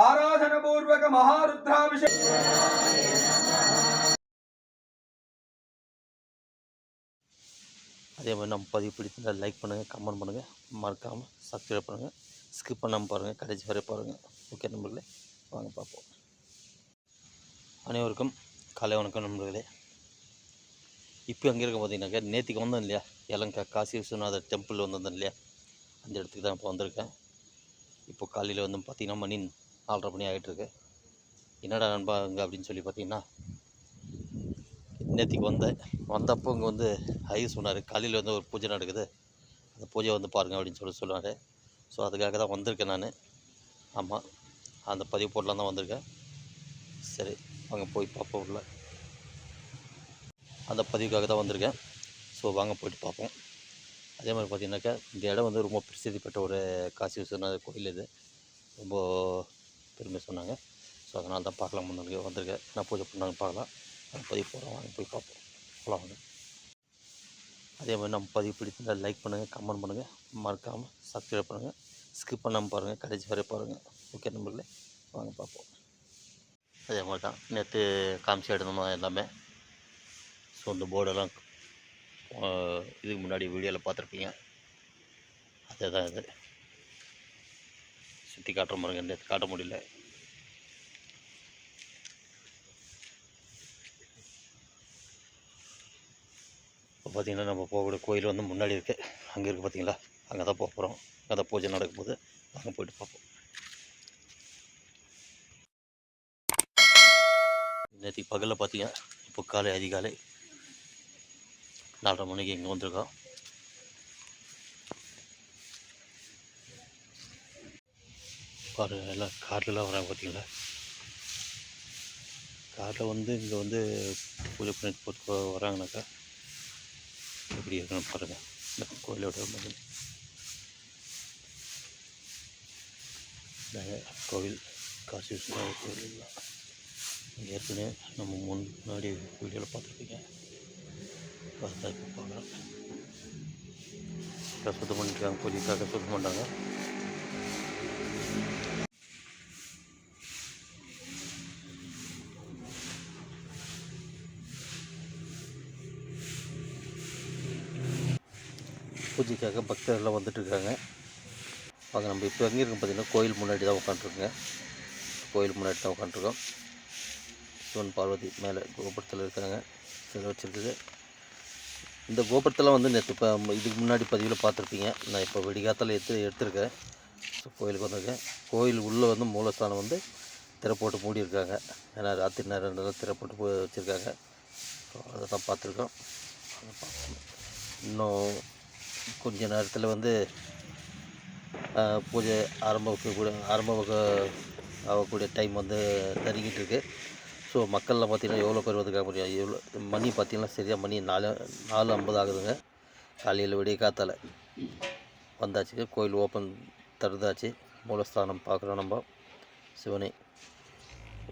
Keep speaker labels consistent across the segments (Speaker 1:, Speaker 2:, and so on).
Speaker 1: ఆరాధన పూర్వక మహారుద్రాభిషేక
Speaker 2: அதே மாதிரி நம்ம பதிவு பிடிச்சிருந்தா லைக் பண்ணுங்கள் கமெண்ட் பண்ணுங்கள் மறக்காமல் சப்ஸ்கிரைப் பண்ணுங்கள் ஸ்கிப் பண்ணாமல் பாருங்கள் கடைசி வரை பாருங்கள் ஓகே நம்பர்களே வாங்க பார்ப்போம் அனைவருக்கும் காலை வணக்கம் நண்பர்களே இப்போ அங்கே இருக்க பார்த்தீங்கன்னாக்கா நேற்றுக்கு வந்தோம் இல்லையா இலங்கா காசி விஸ்வநாதர் டெம்பிள் வந்திருந்தேன் இல்லையா அந்த இடத்துக்கு தான் இப்போ வந்திருக்கேன் இப்போ காலையில் வந்து பார்த்திங்கன்னா மணி நாலரை மணி ஆகிட்டுருக்கு என்னடா நண்பாங்க அப்படின்னு சொல்லி பார்த்தீங்கன்னா நேற்றுக்கு வந்தேன் வந்தப்போ இங்கே வந்து ஐயா சொன்னார் காலையில் வந்து ஒரு பூஜை நடக்குது. அந்த பூஜை வந்து பாருங்கள் அப்படின்னு சொல்லி சொன்னார். ஸோ அதுக்காக தான் வந்திருக்கேன் நான். ஆமாம் அந்த பதிவு போடலாம் தான் வந்திருக்கேன். சரி வாங்க போய் பார்ப்போம் உள்ள அந்த பதிவுக்காக தான் வந்திருக்கேன். ஸோ வாங்க போயிட்டு பார்ப்போம். அதே மாதிரி பார்த்தீங்கன்னாக்கா இந்த இடம் வந்து ரொம்ப பிரசித்தி பெற்ற ஒரு காசி விஸ்வநாதர் கோயில் இது. ரொம்ப பெருமை சொன்னாங்க. ஸோ அதனால தான் பார்க்கலாம் முன்னாடி வந்திருக்கேன். நான் பூஜை பண்ணாங்க பார்க்கலாம். நம்ம பதிவு போகிறோம் வாங்க போய் பார்ப்போம். போகலாம் வாங்க. அதே மாதிரி நம்ம பதிவு பிடிச்சிருந்தால் லைக் பண்ணுங்கள் கமெண்ட் பண்ணுங்கள் மறக்காமல் சப்ஸ்கிரைப் பண்ணுங்கள் ஸ்கிப் பண்ணாமல் பாருங்கள் கடைசி வரை பாருங்கள் ஓகே நம்பர்களே வாங்க பார்ப்போம். அதே மாதிரி தான். நேற்று காமிச்சு எடுத்தோம் எல்லாமே. ஸோ இந்த போர்டெல்லாம் இதுக்கு முன்னாடி வீடியோவில் பார்த்துருப்பீங்க. அதுதான் இது. சுற்றி காட்டுற மாதிரி நேற்று காட்ட முடியல. இப்போ பார்த்திங்கன்னா நம்ம போகக்கூடிய கோயில் வந்து முன்னாடி இருக்குது அங்கே இருக்குது பார்த்தீங்களா? அங்கே தான் போக போகிறோம் அங்கே தான் பூஜை நடக்கும் போது அங்கே போயிட்டு பார்ப்போம். நேற்று பகலில் பார்த்தீங்கன்னா இப்போ காலை அதிகாலை நாலரை மணிக்கு இங்கே வந்திருக்கோம். பாருங்க எல்லாம் கார்லலாம் வராங்க பார்த்தீங்களா காரில் வந்து இங்கே வந்து பூஜை பண்ணிட்டு போட்டு வராங்கனாக்கா எப்படி இருக்குன்னு பாருங்கள் இந்த கோயிலோட கோவில் காசி விஸ்வநாதர் கோவில் ஏற்கனவே நம்ம முன்னாடி வீடியோவில் பார்த்துருப்பீங்க. பார்த்தா இப்போ இப்போ சுத்தம் பண்ணிட்டுருக்காங்க பூஜைக்காக சுத்தம் பண்ணுறாங்க பூஜைக்காக பக்தர்கள்லாம் வந்துட்டுருக்காங்க. இருக்காங்க நம்ம இப்போ எங்கே இருக்கோம் பார்த்தீங்கன்னா கோயில் முன்னாடி தான் உட்காந்துருக்குங்க. கோயில் முன்னாடி தான் உட்காந்துருக்கோம். சிவன் பார்வதி மேலே கோபுரத்தில் இருக்காங்க. சிலை வச்சுருக்குது. இந்த கோபுரத்தெல்லாம் வந்து நேற்று இப்போ இதுக்கு முன்னாடி பதிவில் பார்த்துருப்பீங்க. நான் இப்போ விடிகாத்தில் எடுத்து எடுத்திருக்கேன். கோயிலுக்கு வந்திருக்கேன். கோயில் உள்ளே வந்து மூலஸ்தானம் வந்து திறப்போட்டு மூடியிருக்காங்க. ஏன்னா ராத்திரி நேரம் நல்லா திறப்போட்டு போய் வச்சுருக்காங்க. ஸோ அதை தான் பார்த்துருக்கோம். இன்னும் கொஞ்ச நேரத்தில் வந்து பூஜை ஆரம்பிக்கக்கூடிய ஆரம்ப ஆகக்கூடிய டைம் வந்து நெருங்கிட்டு இருக்குது ஸோ மக்கள்லாம் பார்த்தீங்கன்னா எவ்வளோ பேர் வந்துருக்காங்க முடியும் எவ்வளோ மணி பார்த்தீங்கன்னா சரியாக மணி நாலு நாலு ஐம்பது ஆகுதுங்க. காலையில் விடிய காத்தால் வந்தாச்சுங்க கோயில் ஓப்பன் திறந்தாச்சு. மூலஸ்தானம் பார்க்குறோம் நம்ம. சிவனை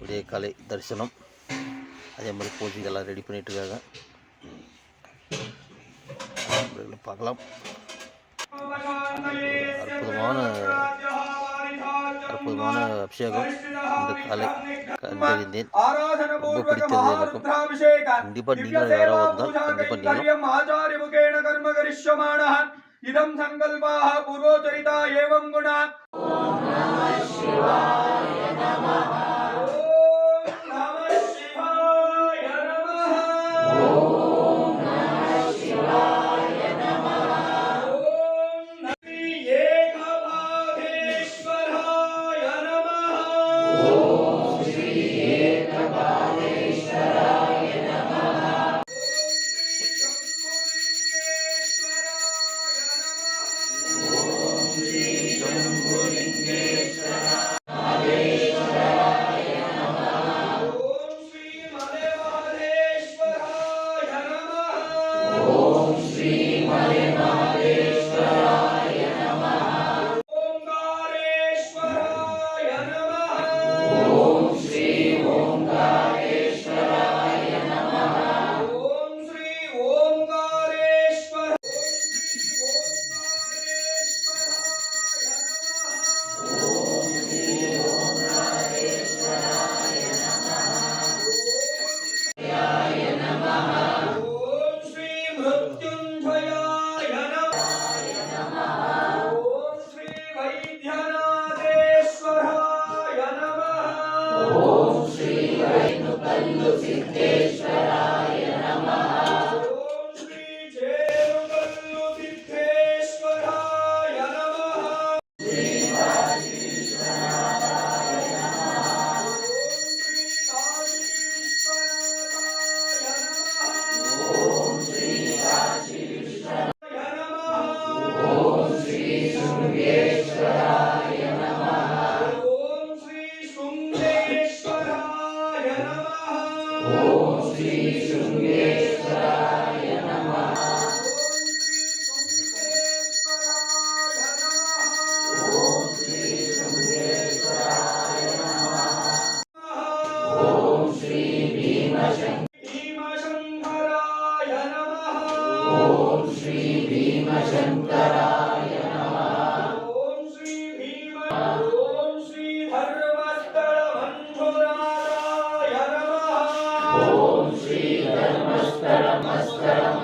Speaker 2: விடிய காலை தரிசனம். அதே மாதிரி பூஜைகள்லாம் ரெடி பண்ணிகிட்ருக்காங்க இருக்காங்க. பார்க்கலாம். அற்புதமான
Speaker 1: ಇದಂ ಸಂಕಲ್ಪಾ ಪೂರೋಚರಿತಾ ಏವಂ ಗುಣಾ ಓಂ ನಮಃ ಶಿವಾಯ lembrando que eu నమస్కారం నమస్కారం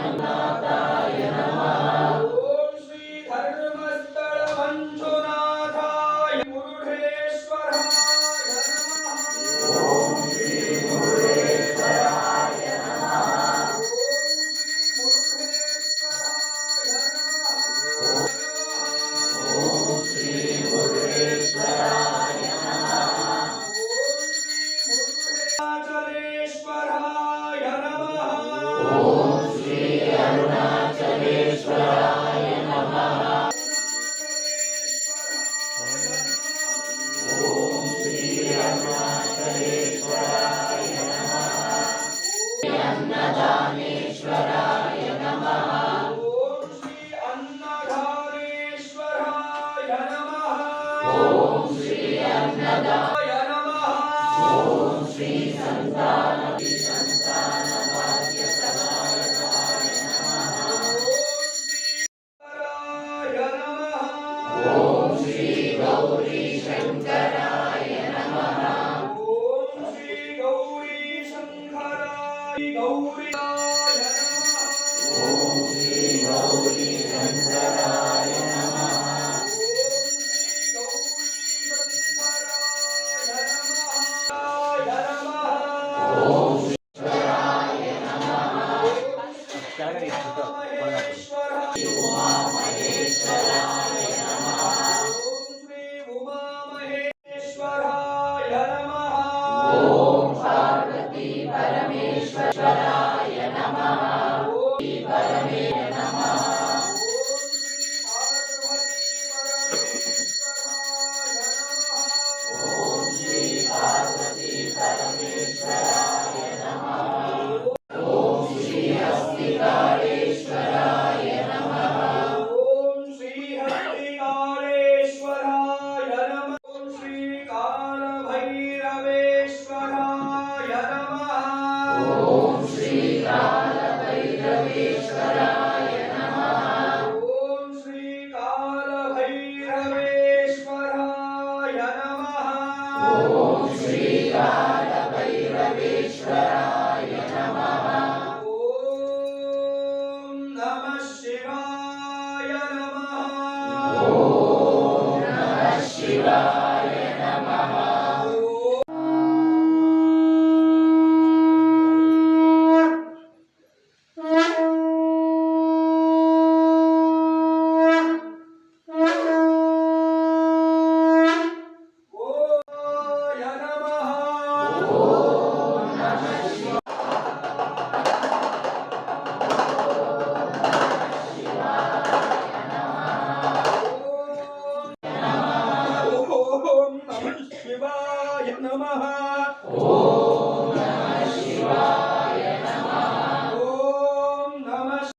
Speaker 1: Yeah. नमः ॐ नमः शिवाय नमः ॐ नमः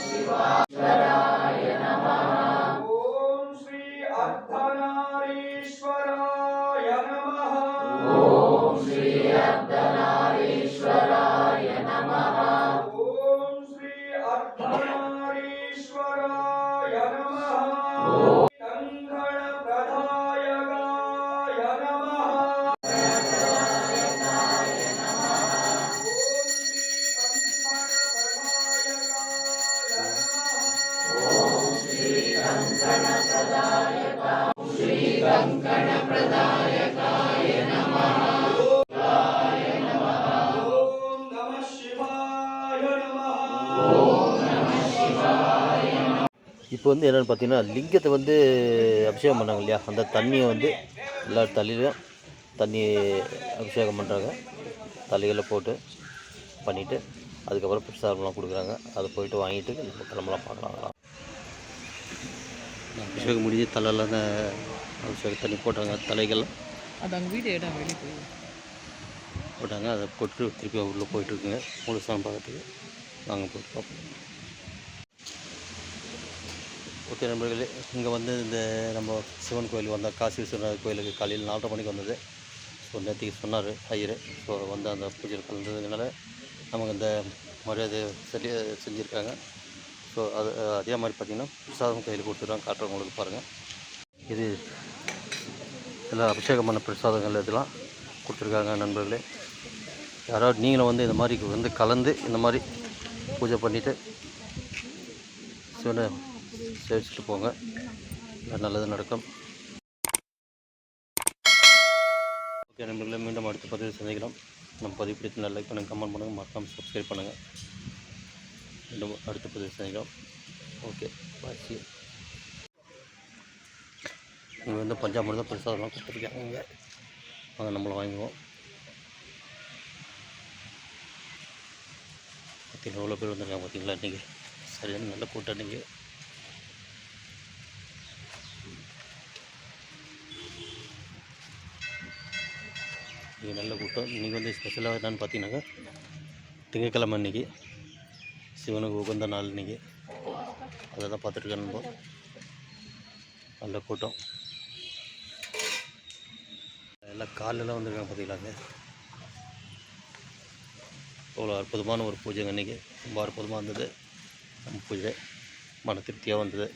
Speaker 1: शिवाय नमः ॐ श्री अर्धनारीश्वराय नमः ॐ श्री अर्धनारी
Speaker 2: இப்போ வந்து என்னென்னு பார்த்தீங்கன்னா லிங்கத்தை வந்து அபிஷேகம் பண்ணாங்க இல்லையா? அந்த தண்ணியை வந்து எல்லா தலையிலும் தண்ணி அபிஷேகம் பண்ணுறாங்க தலைகளில் போட்டு பண்ணிவிட்டு அதுக்கப்புறம் பிரசாரம்லாம் கொடுக்குறாங்க. அதை போயிட்டு வாங்கிட்டு கிளம்பலாம் பார்க்கலாம் அபிஷேகம் முடிஞ்சு தலையெல்லாம் அபிஷேகம் தண்ணி போட்டாங்க தலைகள்.
Speaker 3: அது அங்கே வீடு இடம் வெளியே போய்.
Speaker 2: போட்டாங்க அதை போட்டு திருப்பி உள்ளே போயிட்டுருக்குங்க முழுசாக பார்க்கறதுக்கு நாங்கள் போய் பார்ப்போம். ஓகே நண்பர்களே இங்கே வந்து இந்த நம்ம சிவன் கோயில் வந்தால் காசி விஸ்வநாதர் கோயிலுக்கு காலையில் நாலரை மணிக்கு வந்தது. ஸோ நேற்றுக்கு சொன்னார் ஐயர். ஸோ வந்து அந்த பூஜையில் கலந்ததுனால நமக்கு இந்த மரியாதை சரியாக செஞ்சுருக்காங்க. ஸோ அது அதே மாதிரி பார்த்திங்கன்னா பிரசாதம் கையில் கொடுத்துருக்காங்க காட்டுறவங்களுக்கு பாருங்கள் இது எல்லாம் அபிஷேகம் பண்ண பிரசாதங்கள் இதெல்லாம் கொடுத்துருக்காங்க நண்பர்களே. யாராவது நீங்களும் வந்து இந்த மாதிரி வந்து கலந்து இந்த மாதிரி பூஜை பண்ணிவிட்டு சிவனை சேவிச்சுட்டு போங்க. நல்லது நடக்கும். ஓகே நண்பர்களே மீண்டும் அடுத்த பதிவு சந்திக்கலாம் நம்ம பதிவு பிடித்து லைக் பண்ணுங்கள் கமெண்ட் பண்ணுங்கள் மறக்காமல் சப்ஸ்கிரைப் பண்ணுங்கள் மீண்டும் அடுத்த பதிவு சந்திக்கலாம். ஓகே பாய்ச்சி இங்கே வந்து பஞ்சாமிரதம் பிரசாதம்லாம் கொடுத்துருக்காங்க இங்கே. அதை நம்மளை வாங்குவோம் பார்த்தீங்களா எவ்வளோ பேர் வந்திருக்காங்க பார்த்தீங்களா இன்றைக்கி சரியான நல்ல கூட்டம் இன்றைக்கி இன்றைக்கி நல்ல கூட்டம். இன்றைக்கி வந்து ஸ்பெஷலாக என்னென்னு பார்த்தீங்கன்னாக்கா திங்கக்கிழமை இன்றைக்கி சிவனுக்கு உகந்த நாள் இன்றைக்கி அதை தான் பார்த்துட்டு நம்ம நல்ல கூட்டம். எல்லாம் காலெல்லாம் வந்திருக்காங்க பார்த்தீங்களாங்க. அவ்வளோ அற்புதமான ஒரு பூஜைங்க இன்றைக்கி ரொம்ப அற்புதமாக இருந்தது. நம்ம பூஜை மன திருப்தியாக வந்தது.